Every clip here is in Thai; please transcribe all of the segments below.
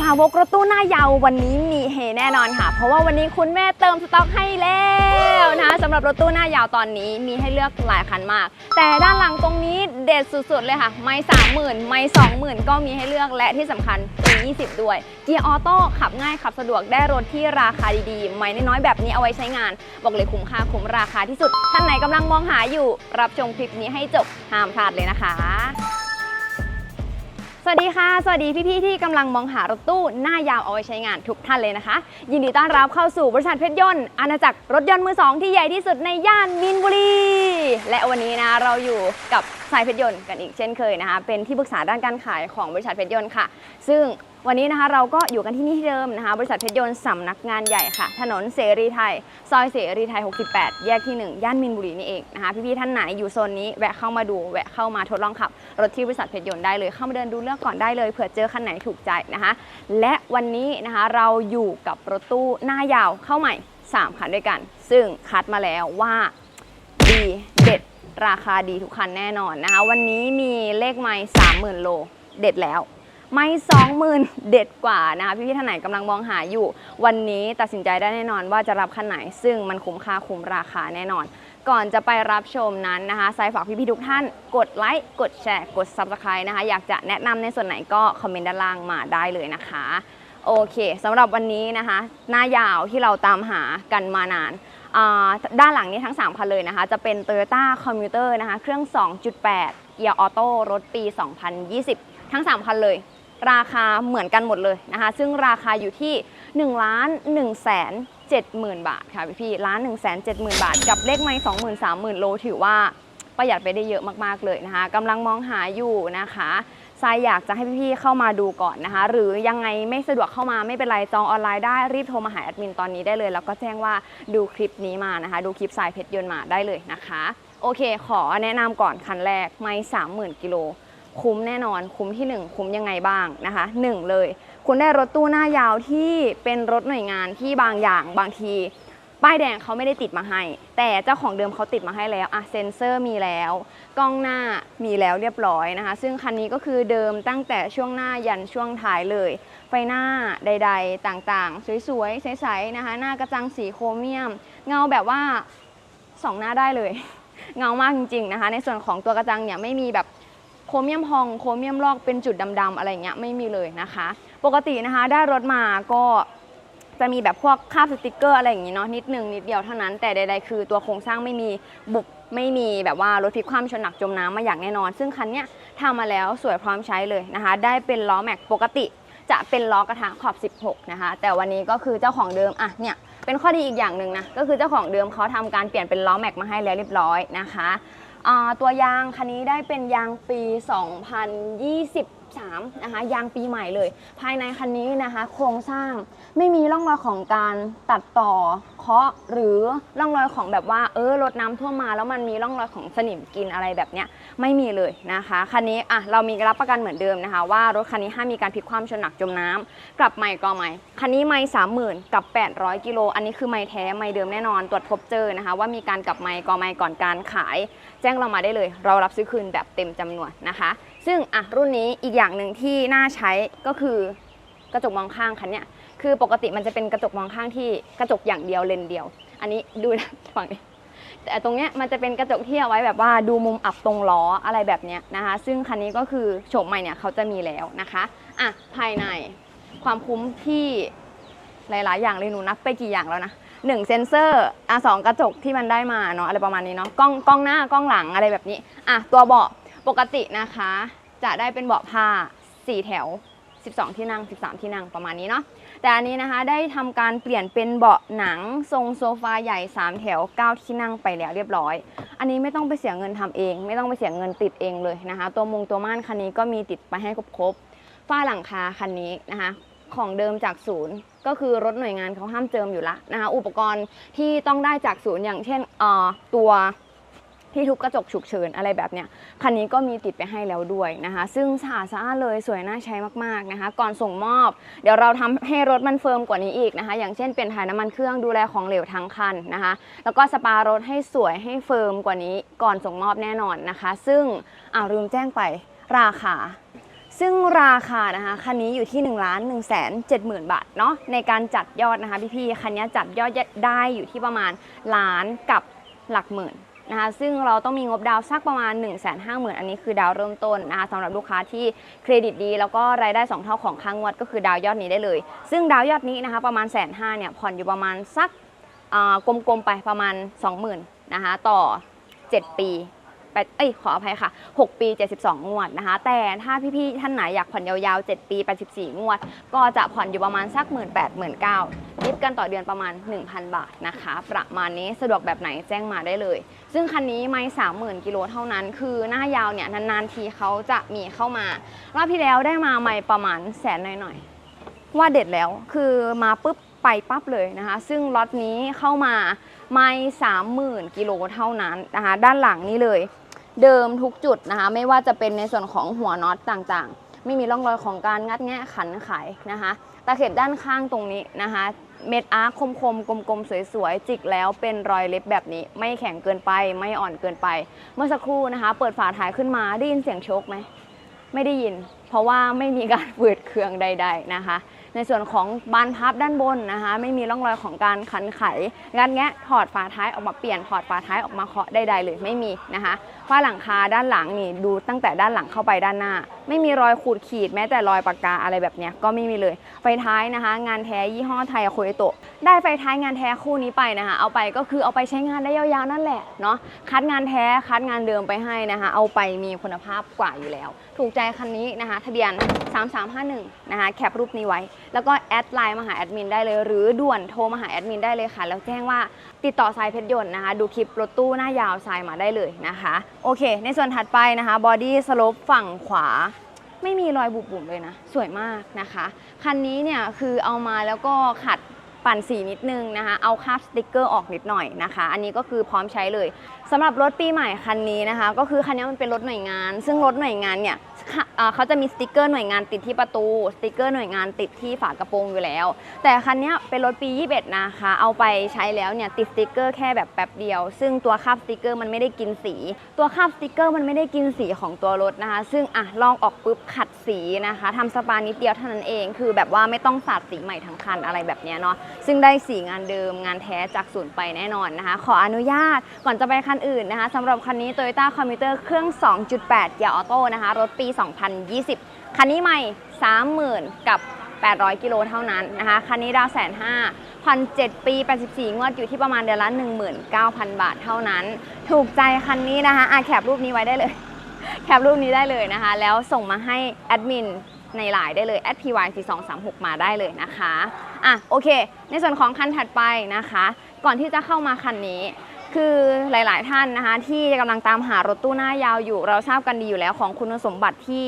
สาวกรถตู้หน้ายาววันนี้มีเฮแน่นอนค่ะ เพราะว่าวันนี้คุณแม่เติมสต็อกให้แล้วนะคะสำหรับรถตู้หน้ายาวตอนนี้มีให้เลือกหลายคันมาก แต่ด้านหลังตรงนี้เด็ดสุดๆเลยค่ะ ไม่สามหมื่นไม่สองหมื่นก็มีให้เลือกและที่สำคัญปี20 ด้วย เกียร์ออโต้ขับง่ายขับสะดวกได้รถที่ราคาดีๆ ไม่น้อยๆแบบนี้เอาไว้ใช้งาน บอกเลยคุ้มค่าคุ้มราคาที่สุดท่านไหนกำลังมองหาอยู่ รับชมคลิปนี้ให้จบห้ามพลาดเลยนะคะ สวัสดีค่ะ สวัสดีพี่ๆที่กำลังมองหารถตู้หน้ายาวเอาไว้ใช้งานทุกท่านเลยนะคะ ยินดีต้อนรับเข้าสู่บริษัทเพชรยนต์อาณาจักรรถยนต์มือสองที่ใหญ่ที่สุดในย่านมินบุรี และวันนี้นะเราอยู่กับสายเพชรยนต์กันอีกเช่นเคยนะคะ เป็นที่ปรึกษาด้านการขายของบริษัทเพชรยนต์ค่ะ ซึ่ง วันนี้นะคะเราก็อยู่กันที่นี่ที่เดิมนะคะ บริษัทเพชรยนต์สำนักงานใหญ่ค่ะ ถนนเสรีไทย ซอยเสรีไทย 68 แยกที่ 1 ย่านมินบุรีนี่เองนะคะ พี่ๆท่านไหนอยู่โซนนี้แวะเข้ามาดูแวะเข้ามาทดลองขับ รถที่บริษัทเพชรยนต์ได้เลย เข้ามาเดินดูเลือกก่อนได้เลยเผื่อเจอคันไหนถูกใจนะคะ และวันนี้นะคะเราอยู่กับรถตู้หน้ายาวเข้าใหม่ 3 คันด้วยกัน ซึ่งคัดมาแล้วว่าดีเด็ดราคาดีทุกคันแน่นอนนะคะ วันนี้มีเลขไม่30,000 โล เด็ดแล้ว ไม่20,000เด็ดกว่านะคะพี่ๆท่านไหนกำลังมองหาอยู่ วันนี้ตัดสินใจได้แน่นอนว่าจะรับคันไหน ซึ่งมันคุ้มค่าคุ้มราคาแน่นอน ก่อนจะไปรับชมนั้นนะคะสายฝากพี่ๆทุกท่าน กดไลค์กดแชร์กด Subscribe นะคะ อยากจะแนะนำในส่วนไหนก็คอมเมนต์ด้านล่างมาได้เลยนะคะโอเคสำหรับวันนี้นะคะ หน้ายาวที่เราตามหากันมานานด้านหลังนี้ทั้ง 3 คันเลยนะคะ จะเป็น Toyota Commuter นะคะ เครื่อง 2.8 เกียร์ออโต้รถปี 2020 ทั้ง 3 คันเลย ราคาเหมือนกันหมดเลยนะคะ ซึ่งราคาอยู่ที่1ล้าน1แสน70,000บาทค่ะพี่พี่ล้าน1แสน70,000บาท กับเลขไม่20,000 30,000โลถือว่าประหยัดไปได้เยอะมากๆเลยนะคะกำลังมองหาอยู่นะคะทรายอยากจะให้พี่ๆเข้ามาดูก่อนนะคะ หรือยังไงไม่สะดวกเข้ามาไม่เป็นไรจองออนไลน์ได้รีบโทรมาหาแอดมินตอนนี้ได้เลย แล้วก็แจ้งว่าดูคลิปนี้มานะคะ ดูคลิปสายเพชรยนต์มาได้เลยนะคะ โอเค ขอแนะนำก่อนคันแรกไม่30,000กิโล คุ้มแน่นอน คุ้มที่ 1 คุ้มยังไงบ้างนะคะ1เลย คุณได้รถตู้หน้ายาวที่เป็นรถหน่วยงานที่บางอย่างบางทีป้ายแดงเขาไม่ได้ติดมาให้ แต่เจ้าของเดิมเขาติดมาให้แล้วอะเซนเซอร์มีแล้ว กล้องหน้ามีแล้วเรียบร้อยนะคะ ซึ่งคันนี้ก็คือเดิมตั้งแต่ช่วงหน้ายันช่วงท้ายเลย ไฟหน้าใด ๆ ต่างๆ สวยๆ ใสๆนะคะ หน้ากระจังสีโครเมียม เงาแบบว่าสองหน้าได้เลย เงามากจริงๆนะคะ ในส่วนของตัวกระจังเนี่ยไม่มีแบบ รเมียมพองโครเมียมลอกเป็นจุดดำๆอะไรเงี้ยไม่มีเลยนะคะ ปกตินะคะได้รถมาก็จะมีแบบพวกคาบสติกเกอร์อะไรอย่างงี้เนาะนิดนึงนิดเดียวเท่านั้นแต่ใดๆคือตัวโครงสร้างไม่มีบุบไม่มีแบบว่ารถพลิกคว่ำชนหนักจมน้ำมาอย่างแน่นอน ซึ่งคันเนี้ยทำมาแล้วสวยพร้อมใช้เลยนะคะ ได้เป็นล้อแม็กปกติจะเป็นล้อกระทะขอบ 16 นะคะ แต่วันนี้ก็คือเจ้าของเดิมอะเนี่ยเป็นข้อดีอีกอย่างหนึ่งนะก็คือเจ้าของเดิมเขาทำการเปลี่ยนเป็นล้อแม็กมาให้แล้วเรียบร้อยนะคะ อ่าตัวยางคันนี้ได้เป็นยางปี 2023 นะคะยางปีใหม่เลย ภายในคันนี้นะคะ โครงสร้างไม่มีร่องรอยของการตัดต่อเคาะหรือร่องรอยของแบบว่าเออรถน้ำท่วมมา แล้วมันมีร่องรอยของสนิมกินอะไรแบบเนี้ยไม่มีเลยนะคะคันนี้อะเรามีรับประกันเหมือนเดิมนะคะ ว่ารถคันนี้ห้ามมีการพลิกคว่ำชนหนักจมน้ำกลับใหม่ก็ใหม่คันนี้ไม่สามหมื่นกับ 800กิโลอันนี้คือไม่แท้ไม่เดิมแน่นอนตรวจพบเจอนะคะ ว่ามีการกลับไม่ก็ไม่ก่อนการขาย แจ้งเรามาได้เลย เรารับซื้อคืนแบบเต็มจำนวนนะคะ ซึ่งอะรุ่นนี้อีกอย่างหนึ่งที่น่าใช้ก็คือกระจกมองข้างคันเนี้ยคือปกติมันจะเป็นกระจกมองข้างที่กระจกอย่างเดียวเลนเดียว อันนี้ดูนะฝั่งนี้แต่ตรงเนี้ยมันจะเป็นกระจกที่เอาไว้แบบว่าดูมุมอับตรงล้ออะไรแบบเนี้ยนะคะ ซึ่งคันนี้ก็คือโฉมใหม่เนี่ยเขาจะมีแล้วนะคะอะภายในความคุ้มที่หลาย ๆ อย่างเลยหนูนับไปกี่อย่างแล้วนะหนึ่งเซนเซอร์อะสองกระจกที่มันได้มาเนาะอะไรประมาณนี้เนาะกล้องกล้องหน้ากล้องหลังอะไรแบบนี้อะตัวเบาะ ปกตินะคะ จะได้เป็นเบาะผ้า 4 แถว 12 ที่นั่ง 13 ที่นั่งประมาณนี้เนาะแต่อันนี้นะคะได้ทำการเปลี่ยนเป็นเบาะหนังทรงโซฟาใหญ่ 3 แถว 9 ที่นั่งไปแล้วเรียบร้อย อันนี้ไม่ต้องไปเสียเงินทำเอง ไม่ต้องไปเสียเงินติดเองเลยนะคะ ตัวมุงตัวม่านคันนี้ก็มีติดไปให้ครบๆฝ้าหลังคาคันนี้นะคะของเดิมจากศูนย์ก็คือรถหน่วยงานเขาห้ามเจิมอยู่ละนะคะอุปกรณ์ที่ต้องได้จากศูนย์อย่างเช่นเอ่อตัว ที่ทุบกระจกฉุกเฉินอะไรแบบเนี้ยคันนี้ก็มีติดไปให้แล้วด้วยนะคะ ซึ่งสะอาดสะอาดเลยสวยน่าใช้มากๆนะคะ ก่อนส่งมอบ เดี๋ยวเราทำให้รถมันเฟิร์มกว่านี้อีกนะคะ อย่างเช่นเปลี่ยนถ่ายน้ำมันเครื่องดูแลของเหลวทั้งคันนะคะ แล้วก็สปารถให้สวยให้เฟิร์มกว่านี้ก่อนส่งมอบแน่นอนนะคะ ซึ่งอ่าลืมแจ้งไปราคาซึ่งราคานะคะคันนี้อยู่ที่1นึ่งล้านหนึ่งแสนเจ็ดหมื่นบาทเนาะในการจัดยอดนะคะพี่ๆคันนี้จัดยอดได้อยู่ที่ประมาณล้านกับหลักหมื่น นะคะซึ่งเราต้องมีงบดาวสักประมาณ 1 5 0 0 0 0 อันนี้คือดาวเริ่มต้นนะคะสำหรับลูกค้าที่เครดิตดี แล้วก็รายได้ 2 เท่าของค้างวดก็คือดาวยอดนี้ได้เลย ซึ่งดาวยอดนี้นะคะประมาณแสนห้าเนี่ยผ่อนอยู่ประมาณสักกลมๆไปประมาณ 20,000นะคะต่อ 7 ปี แปดเอ้ยขออภัยค่ะ 6 ปี 72 งวดนะคะ แต่ถ้าพี่ๆท่านไหนอยากผ่อนยาวๆ 7 ปี 84 งวด ก็จะผ่อนอยู่ประมาณสัก 1 8 0 0 0 1 9 0 0ยิบกันต่อเดือนประมาณ 1,000 บาทนะคะ ประมาณนี้สะดวกแบบไหนแจ้งมาได้เลย ซึ่งคันนี้ไม่30,000กิโลเท่านั้น คือหน้ายาวเนี่ยนานๆทีเขาจะมีเข้ามารอบที่แล้วได้มาไม่ประมาณแสนหน่อยๆว่าเด็ดแล้วคือมาปุ๊บไปปั๊บเลยนะคะ ซึ่งล็อตนี้เข้ามาไม่30,000 กิโลเท่านั้นนะคะ ด้านหลังนี้เลย เดิมทุกจุดนะคะ ไม่ว่าจะเป็นในส่วนของหัวน็อตต่างๆ ไม่มีร่องรอยของการงัดแงะขันไขนะคะตะเข็บด้านข้างตรงนี้นะคะ เม็ดอาร์คคมๆกลมๆสวยๆ จิกแล้วเป็นรอยเล็บแบบนี้ ไม่แข็งเกินไปไม่อ่อนเกินไป เมื่อสักครู่นะคะ เปิดฝาท้ายขึ้นมาได้ยินเสียงโชกไหมไม่ได้ยิน เพราะว่าไม่มีการฝืดเครื่องใด ๆนะคะ ในส่วนของบานพับด้านบนนะคะ ไม่มีร่องรอยของการขันไขงัดแงะถอดฝาท้ายออกมาเปลี่ยนถอดฝาท้ายออกมาเคาะใดๆเลยไม่มีนะคะฝ้าหลังคาด้านหลังนี่ดูตั้งแต่ด้านหลังเข้าไปด้านหน้าไม่มีรอยขูดขีดแม้แต่รอยปากกาอะไรแบบเนี้ยก็ไม่มีเลย ไฟท้ายนะคะ งานแท้ยี่ห้อไทยโคเอโตะได้ไฟท้ายงานแท้คู่นี้ไปนะคะ เอาไปก็คือเอาไปใช้งานได้ยาวๆนั่นแหละเนาะคัดงานแท้คัดงานเดิมไปให้นะคะ เอาไปมีคุณภาพกว่าอยู่แล้ว ถูกใจคันนี้นะคะทะเบียน 3351 นะคะแคปรูปนี้ไว้ แล้วก็แอดไลน์มาหาแอดมินได้เลย หรือด่วนโทรมาหาแอดมินได้เลยค่ะ แล้วแจ้งว่าติดต่อสายเพชรยนต์นะคะ ดูคลิปรถตู้หน้ายาวสายมาได้เลยนะคะ โอเค ในส่วนถัดไปนะคะบอดี้สโลปฝั่งขวา ไม่มีรอยบุบๆเลยนะ สวยมากนะคะ คันนี้เนี่ยคือเอามาแล้วก็ขัด ปั่นสีนิดนึงนะคะ เอาคราบสติกเกอร์ออกนิดหน่อยนะคะ อันนี้ก็คือพร้อมใช้เลยสำหรับรถปีใหม่คันนี้นะคะ ก็คือคันนี้มันเป็นรถหน่วยงาน ซึ่งรถหน่วยงานเนี่ยเอ่อเขาจะมีสติกเกอร์หน่วยงานติดที่ประตู สติกเกอร์หน่วยงานติดที่ฝากระโปรงอยู่แล้ว แต่คันนี้เป็นรถปี 21 นะคะ เอาไปใช้แล้วเนี่ยติดสติกเกอร์แค่แบบแป๊บเดียว ซึ่งตัวคราบสติกเกอร์มันไม่ได้กินสี ตัวคราบสติกเกอร์มันไม่ได้กินสีของตัวรถนะคะ ซึ่งอะลองออกปุ๊บขัด สีนะคะทำสปานิดเดียวเท่านั้นเอง คือแบบว่าไม่ต้องสาดสีใหม่ทั้งคันอะไรแบบนี้เนาะซึ่งได้สีงานเดิมงานแท้จากศูนย์ไปแน่นอนนะคะ ขออนุญาตก่อนจะไปคันอื่นนะคะสำหรับคันนี้ Toyota Commuter เครื่อง 2.8เกียร์ออโต้นะคะ รถปี 2020 คันนี้ใหม่ 30,000 กับ 800 กิโลเท่านั้นนะคะ คันนี้ดาวแสนห้าผ่อน7ปี 84 งวดอยู่ที่ประมาณเดือนละ 19,000 บาทเท่านั้น ถูกใจคันนี้นะคะอะแคปรูปนี้ไว้ได้เลย แคปรูปนี้ได้เลยนะคะ แล้วส่งมาให้แอดมินในไลน์ได้เลย py 4 2 3 6 มาได้เลยนะคะอะโอเค ในส่วนของคันถัดไปนะคะ ก่อนที่จะเข้ามาคันนี้ คือหลาย ๆ ท่านนะคะ ที่กำลังตามหารถตู้หน้ายาวอยู่ เราทราบกันดีอยู่แล้วของคุณสมบัติที่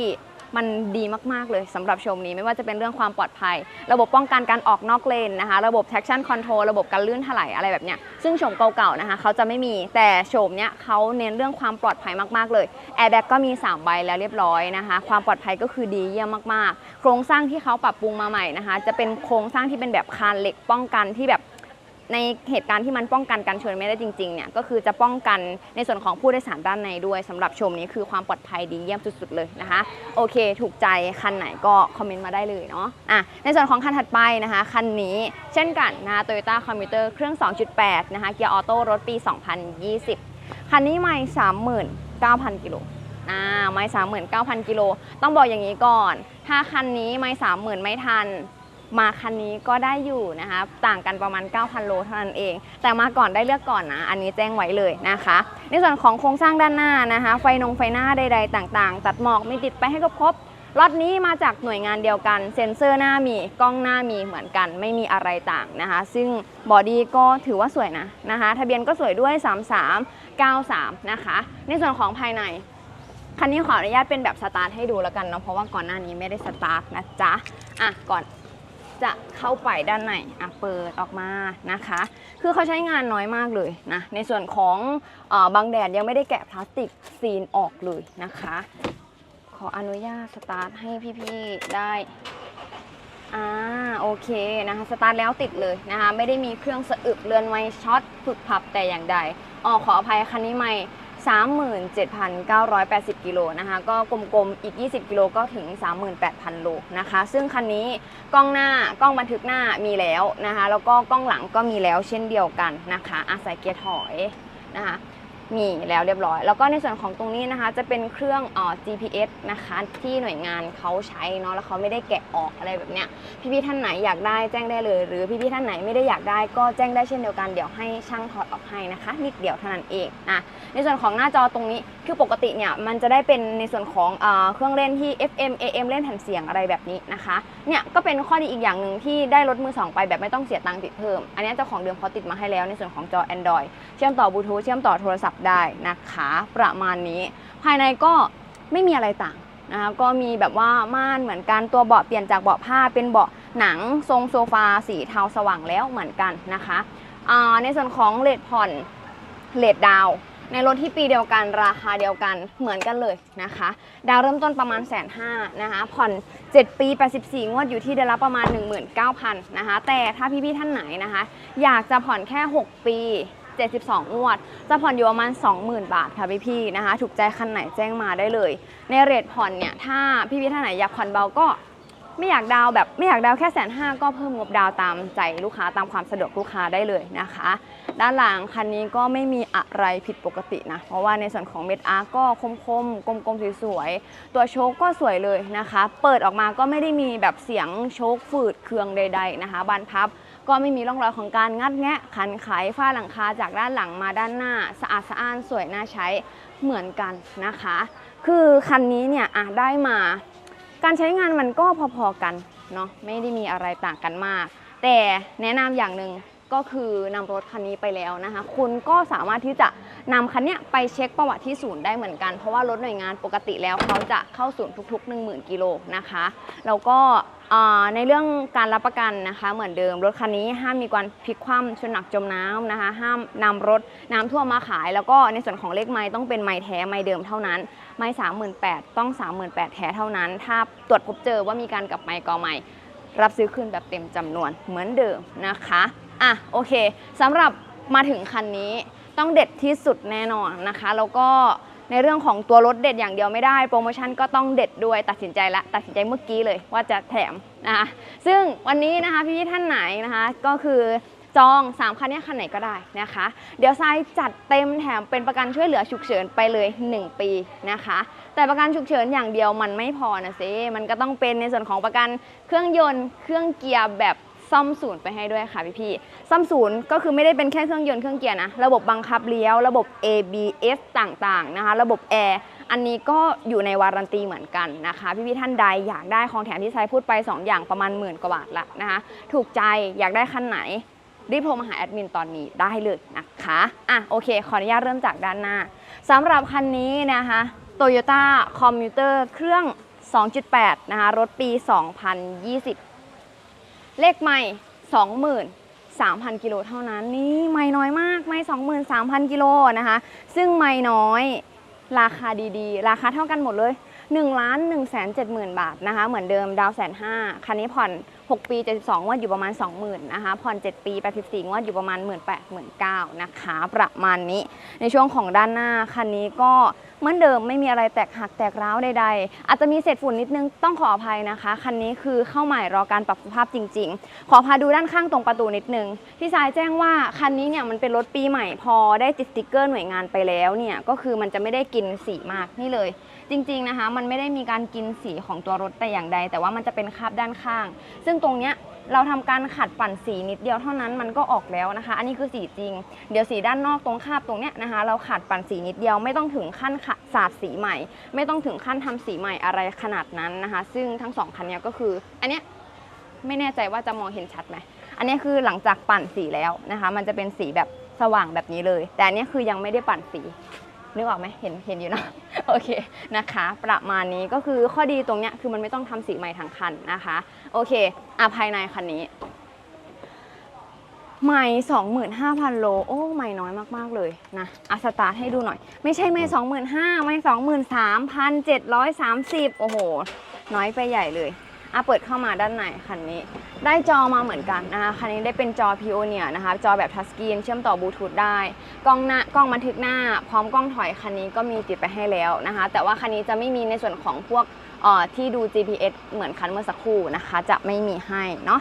มันดีมาก ๆ เลยสำหรับโฉมนี้ไม่ว่าจะเป็นเรื่องความปลอดภัย ระบบป้องกันการออกนอกเลนนะคะ ระบบ traction control ระบบการลื่นถลายอะไรแบบเนี้ยซึ่งโฉมเก่าๆนะคะเขาจะไม่มีแต่โฉมเนี้ยเขาเน้นเรื่องความปลอดภัยมากๆเลย airbag ก็มี 3 ใบแล้วเรียบร้อยนะคะ ความปลอดภัยก็คือดีเยี่ยมมากๆ โครงสร้างที่เขาปรับปรุงมาใหม่นะคะ จะเป็นโครงสร้างที่เป็นแบบคานเหล็กป้องกันที่แบบ ในเหตุการณ์ที่มันป้องกันการชนไม่ได้จริงๆเนี่ยก็คือจะป้องกันในส่วนของผู้โดยสารด้านในด้วยสำหรับชมนี้คือความปลอดภัยดีเยี่ยมสุดๆเลยนะคะ โอเค ถูกใจคันไหนก็คอมเมนต์มาได้เลยเนาะอะในส่วนของคันถัดไปนะคะคันนี้เช่นกันนะคะ Toyota Commuter เครื่อง 2.8 นะคะเกียร์ออโต้รถปี 2020 คันนี้ไม่39,000 กิโลอ่าไม่39,000 กิโล ต้องบอกอย่างนี้ก่อน ถ้าคันนี้ไม่30,000 ไม่ทัน มาคันนี้ก็ได้อยู่นะคะต่างกันประมาณ 9,000 โลเท่านั้นเอง แต่มาก่อนได้เลือกก่อนนะอันนี้แจ้งไว้เลยนะคะ ในส่วนของโครงสร้างด้านหน้านะคะ ไฟนงไฟหน้าใด ๆ ต่างๆ ตัดหมอกมีติดไปให้ครบรถนี้มาจากหน่วยงานเดียวกัน เซ็นเซอร์หน้ามีกล้องหน้ามีเหมือนกัน ไม่มีอะไรต่างนะคะ ซึ่งบอดี้ก็ถือว่าสวยนะนะคะ ทะเบียนก็สวยด้วย 3393 นะคะ ในส่วนของภายใน คันนี้ขออนุญาตเป็นแบบสตาร์ทให้ดูแล้วกันเนาะเพราะว่าก่อนหน้านี้ไม่ได้สตาร์ทนะจ๊ะอะก่อน จะเข้าไปด้านในอะเปิดออกมานะคะ คือเขาใช้งานน้อยมากเลยนะในส่วนของอบางแดดยังไม่ได้แกะพลาสติกซีนออกเลยนะคะ ขออนุญาตสตาร์ทให้พี่ๆได้อ่าโอเคนะคะสตาร์ทแล้วติดเลยนะคะ ไม่ได้มีเครื่องสะอึกเรือนไม้ช็อตฝึกพับแต่อย่างใดอ๋อขออภัยคันนี้ไม่ 37,980 กิโลนะคะ ก็กลมๆ อีก 20 กิโลก็ถึง 38,000 โลนะคะ ซึ่งคันนี้กล้องหน้ากล้องบันทึกหน้ามีแล้วนะคะ แล้วก็กล้องหลังก็มีแล้วเช่นเดียวกันนะคะ อาศัยเกียร์ถอยนะคะ มีแล้วเรียบร้อย แล้วก็ในส่วนของตรงนี้นะคะจะเป็นเครื่องออ GPS นะคะที่หน่วยงานเขาใช้เนาะแล้วเขาไม่ได้แกะออกอะไรแบบเนี้ยพี่ๆท่านไหนอยากได้แจ้งได้เลย หรือพี่ๆท่านไหนไม่ได้อยากได้ก็แจ้งได้เช่นเดียวกันเดี๋ยวให้ช่างถอดออกให้นะคะนิดเดียวเท่านั้นเองอะในส่วนของหน้าจอตรงนี้คือปกติเนี่ยมันจะได้เป็นในส่วนของเอเครื่องเล่นที่ FM AM เล่นแผ่นเสียงอะไรแบบนี้นะคะเนี่ยก็เป็นข้อดีอีกอย่างหนึ่งที่ได้รถมือสองไปแบบไม่ต้องเสียตังค์ติดเพิ่ม อันนี้เจ้าของเดิมเขาติดมาให้แล้วในส่วนของจอ Android เชื่อมต่อบลูทูธเชื่อมต่อโทรศัพท์ได้นะคะประมาณนี้ ภายในก็ไม่มีอะไรต่างนะคะก็มีแบบว่าม่านเหมือนกันตัวเบาะเปลี่ยนจากเบาะผ้าเป็นเบาะหนังทรงโซฟาสีเทาสว่างแล้วเหมือนกันนะคะในส่วนของเลทผ่อนเลทดาวในรถที่ปีเดียวกันราคาเดียวกันเหมือนกันเลยนะคะ ดาวเริ่มต้นประมาณแสนห้านะคะผ่อน 7 ปี 84 งวดอยู่ที่เดือนละประมาณ 19,000นะคะแต่ถ้าพี่ๆท่านไหนนะคะ อยากจะผ่อนแค่ 6 ปี 72 งวด จะผ่อนอยู่ประมาณ 20,000 บาทค่ะพี่ๆนะคะ ถูกใจคันไหนแจ้งมาได้เลย ในเรทผ่อนเนี่ย ถ้าพี่ๆท่านไหนอยากผ่อนเบาก็ไม่อยากดาวแบบไม่อยากดาวแค่แสนห้าก็เพิ่มงบดาวตามใจลูกค้าตามความสะดวกลูกค้าได้เลยนะคะ ด้านหลังคันนี้ก็ไม่มีอะไรผิดปกตินะ เพราะว่าในส่วนของเม็ดอาร์ก็คมๆกลมๆสวยๆ ตัวโชคก็สวยเลยนะคะ เปิดออกมาก็ไม่ได้มีแบบเสียงโชคฝืดเคืองใด ๆนะคะ บานพับ ก็ไม่มีร่องรอยของการงัดแงะขันไขฝ้าหลังคาจากด้านหลังมาด้านหน้า สะอาดสะอ้านสวยน่าใช้เหมือนกันนะคะ คือคันนี้เนี่ยอะได้มา การใช้งานมันก็พอๆกันเนาะไม่ได้มีอะไรต่างกันมาก แต่แนะนำอย่างหนึ่ง ก็คือนำรถคันนี้ไปแล้วนะคะ คุณก็สามารถที่จะนำคันนี้ไปเช็คประวัติที่ศูนย์ได้เหมือนกัน เพราะว่ารถหน่วยงานปกติแล้วเขาจะเข้าศูนย์ทุก ๆ 10,000 กิโลนะคะ แล้วก็ในเรื่องการรับประกันนะคะเหมือนเดิมรถคันนี้ห้ามมีการพลิกคว่ำชนหนักจมน้ำนะคะ ห้ามนำรถน้ำท่วมมาขาย แล้วก็ในส่วนของเลขไม้ต้องเป็นไม้แท้ไม้เดิมเท่านั้น ไม่สามหมื่นแปดต้องสามหมื่นแปดแท้เท่านั้น ถ้าตรวจพบเจอว่ามีการกลับไม้กอไม้รับซื้อคืนแบบเต็มจำนวนเหมือนเดิมนะคะ อะโอเคสำหรับมาถึงคันนี้ต้องเด็ดที่สุดแน่นอนนะคะ แล้วก็ในเรื่องของตัวรถเด็ดอย่างเดียวไม่ได้ โปรโมชั่นก็ต้องเด็ดด้วยตัดสินใจละตัดสินใจเมื่อกี้เลยว่าจะแถมนะคะซึ่งวันนี้นะคะพี่ท่านไหนนะคะก็คือจอง 3 คันนี้คันไหนก็ได้นะคะ เดี๋ยวทรายจัดเต็มแถมเป็นประกันช่วยเหลือฉุกเฉินไปเลย 1 ปีนะคะ แต่ประกันฉุกเฉินอย่างเดียวมันไม่พอนะซิมันก็ต้องเป็นในส่วนของประกันเครื่องยนต์ เครื่องเกียร์แบบ ซ่อมศูนย์ไปให้ด้วยค่ะพี่ๆซ่อมศูนย์ก็คือไม่ได้เป็นแค่เครื่องยนต์เครื่องเกียร์นะระบบบังคับเลี้ยวระบบ ABS ต่างๆนะคะ ระบบแอร์อันนี้ก็อยู่ในวารันตีเหมือนกันนะคะ พี่ๆท่านใดอยากได้ของแถมที่ทรายพูดไป 2 อย่างประมาณหมื่นกว่าบาทละนะคะถูกใจอยากได้คันไหนรีบโทรมาหาแอดมินตอนนี้ได้เลยนะคะ อะโอเค ขออนุญาตเริ่มจากด้านหน้าสำหรับคันนี้นะคะ Toyota Commuter เครื่อง 2.8 นะคะ รถปี 2020 เลขไม่23,000 กิโลเท่านั้นนี่ไม่น้อยมากไม่23,000 กิโลนะคะ ซึ่งไม่น้อยราคาดีๆ ราคาเท่ากันหมดเลย1ล้าน1 7 0 0 0 0 บาทนะคะ เหมือนเดิมดาวแสนห้าคันนี้ผ่อน 6 ปี 72งวดอยู่ประมาณ 20,000นะคะ ผ่อน 7 ปี 84งวดอยู่ประมาณ 1 8 0 0 0 19,000นะคะ ประมาณนี้ ในช่วงของด้านหน้า คันนี้ก็ เหมือนเดิมไม่มีอะไรแตกหักแตกร้าวใดๆ อาจจะมีเศษฝุ่นนิดนึงต้องขออภัยนะคะ คันนี้คือเข้าใหม่รอการปรับสภาพจริง ๆ ขอพาดูด้านข้างตรงประตูนิดนึงพี่สายแจ้งว่าคันนี้เนี่ยมันเป็นรถปีใหม่พอได้ติดสติ๊กเกอร์หน่วยงานไปแล้วเนี่ยก็คือมันจะไม่ได้กินสีมากนี่เลย จริงๆนะคะ มันไม่ได้มีการกินสีของตัวรถแต่อย่างใด แต่ว่ามันจะเป็นคราบด้านข้าง ซึ่งตรงเนี้ย เราทำการขัดปั่นสีนิดเดียวเท่านั้นมันก็ออกแล้วนะคะ อันนี้คือสีจริง เดี๋ยวสีด้านนอกตรงคาบตรงเนี้ยนะคะ เราขัดปั่นสีนิดเดียวไม่ต้องถึงขั้นขะสาดสีใหม่ ไม่ต้องถึงขั้นทำสีใหม่อะไรขนาดนั้นนะคะ ซึ่งทั้งสองคันนี้ก็คือ อันเนี้ยไม่แน่ใจว่าจะมองเห็นชัดไหมอันเนี้ยคือหลังจากปั่นสีแล้วนะคะ มันจะเป็นสีแบบสว่างแบบนี้เลย แต่อันเนี้ยคือยังไม่ได้ปั่นสีนึกออกไหมเห็นเห็นอยู่เนะ โอเคนะคะ ประมาณนี้ก็คือข้อดีตรงเนี้ยคือมันไม่ต้องทำสีใหม่ทั้งคันนะคะ โอเคอะภายในคันนี้ใหม่25,000 โล โอ้ใหม่น้อยมากๆเลยนะอาสตาร์ทให้ดูหน่อย ไม่ใช่ไม่25,000ไม่23,730 โอ้โห น้อยไปใหญ่เลย อะเปิดเข้ามาด้านในคันนี้ ได้จอมาเหมือนกันนะคะคันนี้ได้เป็นจอ Pioneer นะคะ จอแบบทัชสกรีนเชื่อมต่อบลูทูธได้ กล้องหน้ากล้องบันทึกหน้า พร้อมกล้องถอยคันนี้ก็มีติดไปให้แล้วนะคะ แต่ว่าคันนี้จะไม่มีในส่วนของพวก ที่ดู GPS เหมือนคันเมื่อสักครู่นะคะ จะไม่มีให้เนาะ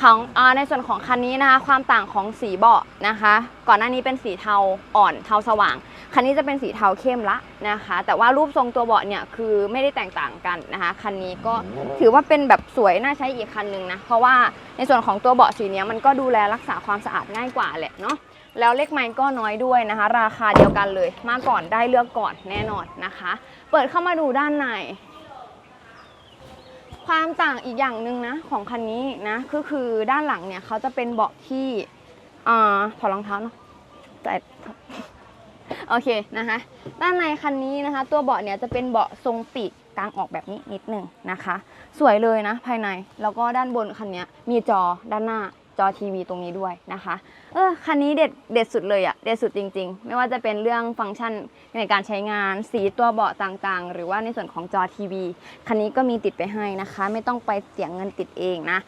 ของออในส่วนของคันนี้นะคะ ความต่างของสีเบาะนะคะ ก่อนหน้านี้เป็นสีเทาอ่อนเทาสว่าง คันนี้จะเป็นสีเทาเข้มละนะคะ แต่ว่ารูปทรงตัวเบาะเนี่ยคือไม่ได้แตกต่างกันนะคะ คันนี้ก็ถือว่าเป็นแบบสวยน่าใช้อีกคันหนึ่งนะ เพราะว่าในส่วนของตัวเบาะสีเนี้ยมันก็ดูแลรักษาความสะอาดง่ายกว่าแหละเนาะแล้วเลขไม้ก็น้อยด้วยนะคะ ราคาเดียวกันเลย มาก่อนได้เลือกก่อนแน่นอนนะคะ เปิดเข้ามาดูด้านใน ความต่างอีกอย่างหนึ่งนะของคันนี้นะก็คือด้านหลังเนี่ยเขาจะเป็นเบาะที่อ่าถอดรองเท้าเนาะแต่โอเคนะคะด้านในคันนี้นะคะ ตัวเบาะเนี่ยจะเป็นเบาะทรงปีกกลางออกแบบนี้นิดหนึ่งนะคะ สวยเลยนะภายในแล้วก็ด้านบนคันนี้มีจอด้านหน้า จอทีวีตรงนี้ด้วยนะคะเออคันนี้เด็ดเด็ดสุดเลยอะเด็ดสุดจริง ๆ ไม่ว่าจะเป็นเรื่องฟังก์ชันในการใช้งานสีตัวเบาะต่างๆ หรือว่าในส่วนของจอทีวีคันนี้ก็มีติดไปให้นะคะ ไม่ต้องไปเสียงเงินติดเองนะ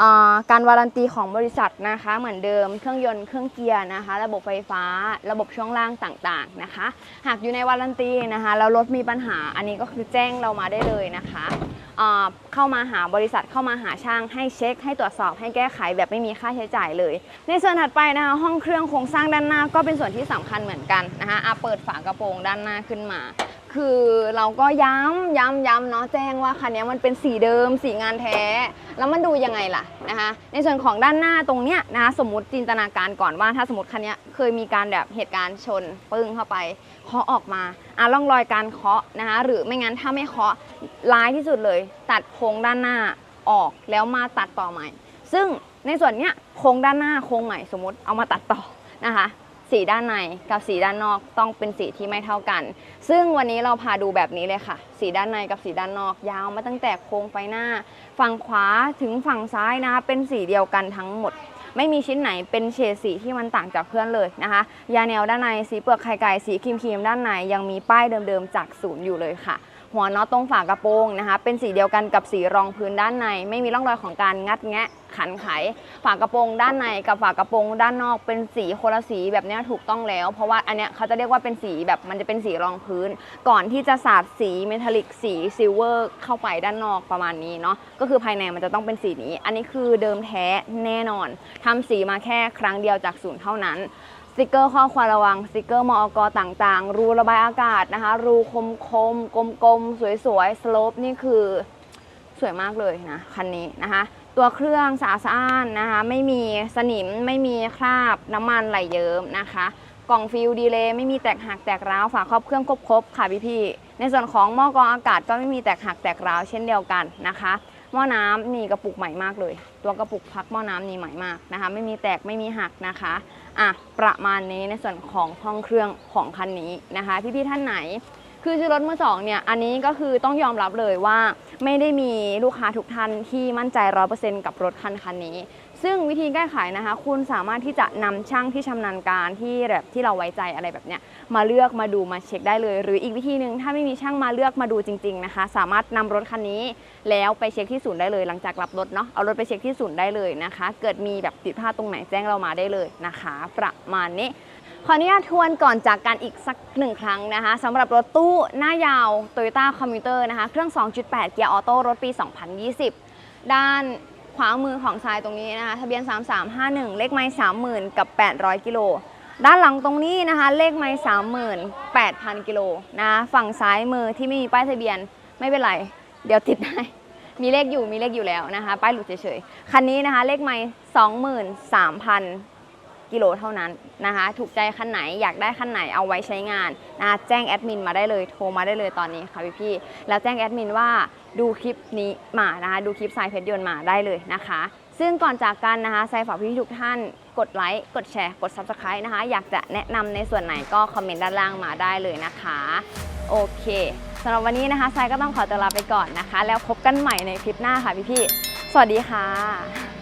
อ่าการวารันตีของบริษัทนะคะ เหมือนเดิมเครื่องยนต์เครื่องเกียร์นะคะ ระบบไฟฟ้า ระบบช่วงล่างต่างๆนะคะ หากอยู่ในวารันตีนะคะแล้วรถมีปัญหาอันนี้ก็คือแจ้งเรามาได้เลยนะคะ เข้ามาหาบริษัทเข้ามาหาช่างให้เช็ค ให้ตรวจสอบให้แก้ไขแบบไม่มีค่าใช้จ่ายเลย ในส่วนถัดไปนะคะห้องเครื่องโครงสร้างด้านหน้าก็เป็นส่วนที่สำคัญเหมือนกันนะคะอะเปิดฝากระโปรงด้านหน้าขึ้นมา คือเราก็ย้ำย้ำย้ำเนาะแจ้งว่าคันนี้มันเป็นสีเดิมสีงานแท้ แล้วมันดูยังไงล่ะนะคะในส่วนของด้านหน้าตรงเนี้ยนะคะสมมติจินตนาการก่อนว่าถ้าสมมติคันนี้เคยมีการแบบเหตุการณ์ชนปึ้งเข้าไปเคาะออกมาอะร่องรอยการเคาะนะคะหรือไม่งั้นถ้าไม่เคาะร้ายที่สุดเลย ตัดโครงด้านหน้าออกแล้วมาตัดต่อใหม่ ซึ่งในส่วนเนี้ยโครงด้านหน้าโครงใหม่สมมติเอามาตัดต่อนะคะ สีด้านในกับสีด้านนอกต้องเป็นสีที่ไม่เท่ากัน ซึ่งวันนี้เราพาดูแบบนี้เลยค่ะ สีด้านในกับสีด้านนอก ยาวมาตั้งแต่โครงไฟหน้า ฝั่งขวาถึงฝั่งซ้ายนะคะเป็นสีเดียวกันทั้งหมด ไม่มีชิ้นไหนเป็นเฉดสีที่มันต่างจากเพื่อนเลยนะคะ ยาแนวด้านในสีเปลือกไข่ไก่สีครีมครีมๆด้านในยังมีป้ายเดิมๆจากศูนย์อยู่เลยค่ะ หัวน็อตตรงฝากระโปรงนะคะ เป็นสีเดียวกันกับสีรองพื้นด้านใน ไม่มีร่องรอยของการงัดแงะขันไข ฝากระโปรงด้านในกับฝากระโปรงด้านนอก เป็นสีคนละสีแบบนี้ถูกต้องแล้ว เพราะว่าอันเนี้ยเขาจะเรียกว่าเป็นสีแบบมันจะเป็นสีรองพื้น ก่อนที่จะสาดสีเมทัลลิกสีซิลเวอร์เข้าไปด้านนอกประมาณนี้เนาะก็คือภายในมันจะต้องเป็นสีนี้ อันนี้คือเดิมแท้แน่นอนทำสีมาแค่ครั้งเดียวจากศูนย์เท่านั้น สติกเกอร์ข้อความระวังสติกเกอร์มอกต่างๆ รูระบายอากาศนะคะ รูคมคมๆกลมๆ สวยๆ สโลปนี่คือสวยมากเลยนะ คันนี้นะคะ ตัวเครื่องสะอาดสะอ้านนะคะ ไม่มีสนิมไม่มีคราบน้ำมันไหลเยิ้มนะคะ กล่องฟิลดีเลย์ไม่มีแตกหักแตกร้าวฝาครอบเครื่องครบๆค่ะพี่ๆในส่วนของหม้อกรองอากาศก็ไม่มีแตกหักแตกร้าวเช่นเดียวกันนะคะ หม้อน้ำมีกระปุกใหม่มากเลย ตัวกระปุกพักหม้อน้ำนี่ใหม่มากนะคะ ไม่มีแตกไม่มีหักนะคะอะประมาณนี้ในส่วนของห้องเครื่องของคันนี้นะคะ พี่ๆท่านไหนคือซื้อรถมือสองเนี่ย อันนี้ก็คือต้องยอมรับเลยว่าไม่ได้มีลูกค้าทุกท่านที่มั่นใจร้อเปอร์เซ็นต์กับรถคันคันนี้ ซึ่งวิธีแก้ไขนะคะ คุณสามารถที่จะนำช่างที่ชำนาญการที่แบบที่เราไว้ใจอะไรแบบเนี้ยมาเลือกมาดูมาเช็คได้เลย หรืออีกวิธีหนึ่งถ้าไม่มีช่างมาเลือกมาดูจริง ๆนะคะ สามารถนำรถคันนี้แล้วไปเช็คที่ศูนย์ได้เลย หลังจากรับรถเนาะเอารถไปเช็คที่ศูนย์ได้เลยนะคะ เกิดมีแบบผิดพลาดตรงไหนแจ้งเรามาได้เลยนะคะ ประมาณนี้ขออนุญาตทวนก่อนจากกันอีกสักหนึ่งครั้งนะคะสำหรับรถตู้หน้ายาว Toyota Commuter นะคะ เครื่อง 2.8 เกียร์ออโต้รถปี 2020 ด้าน ขวามือของทรายตรงนี้นะคะ ทะเบียน 3351 เลขไม้30,000 กับ 800 กิโล ด้านหลังตรงนี้นะคะ เลขไม้38,000 กิโลนะฝั่งซ้ายมือที่ไม่มีป้ายทะเบียนไม่เป็นไร เดี๋ยวติดให้มีเลขอยู่มีเลขอยู่แล้วนะคะ ป้ายหลุดเฉยๆ คันนี้นะคะ เลขไม้23,000 กิโลเท่านั้นนะคะ ถูกใจคันไหนอยากได้คันไหนเอาไว้ใช้งานนะคะแจ้งแอดมินมาได้เลยโทรมาได้เลยตอนนี้ค่ะพี่ๆแล้วแจ้งแอดมินว่าดูคลิปนี้มานะคะดูคลิปสายเพชรยนต์มาได้เลยนะคะ ซึ่งก่อนจากกันนะคะสายฝากพี่ๆทุกท่านกดไลค์กดแชร์กด Subscribe นะคะ อยากจะแนะนำในส่วนไหนก็คอมเมนต์ด้านล่างมาได้เลยนะคะโอเคสำหรับวันนี้นะคะทรายก็ต้องขอตัวลาไปก่อนนะคะ แล้วพบกันใหม่ในคลิปหน้าค่ะพี่ๆสวัสดีค่ะ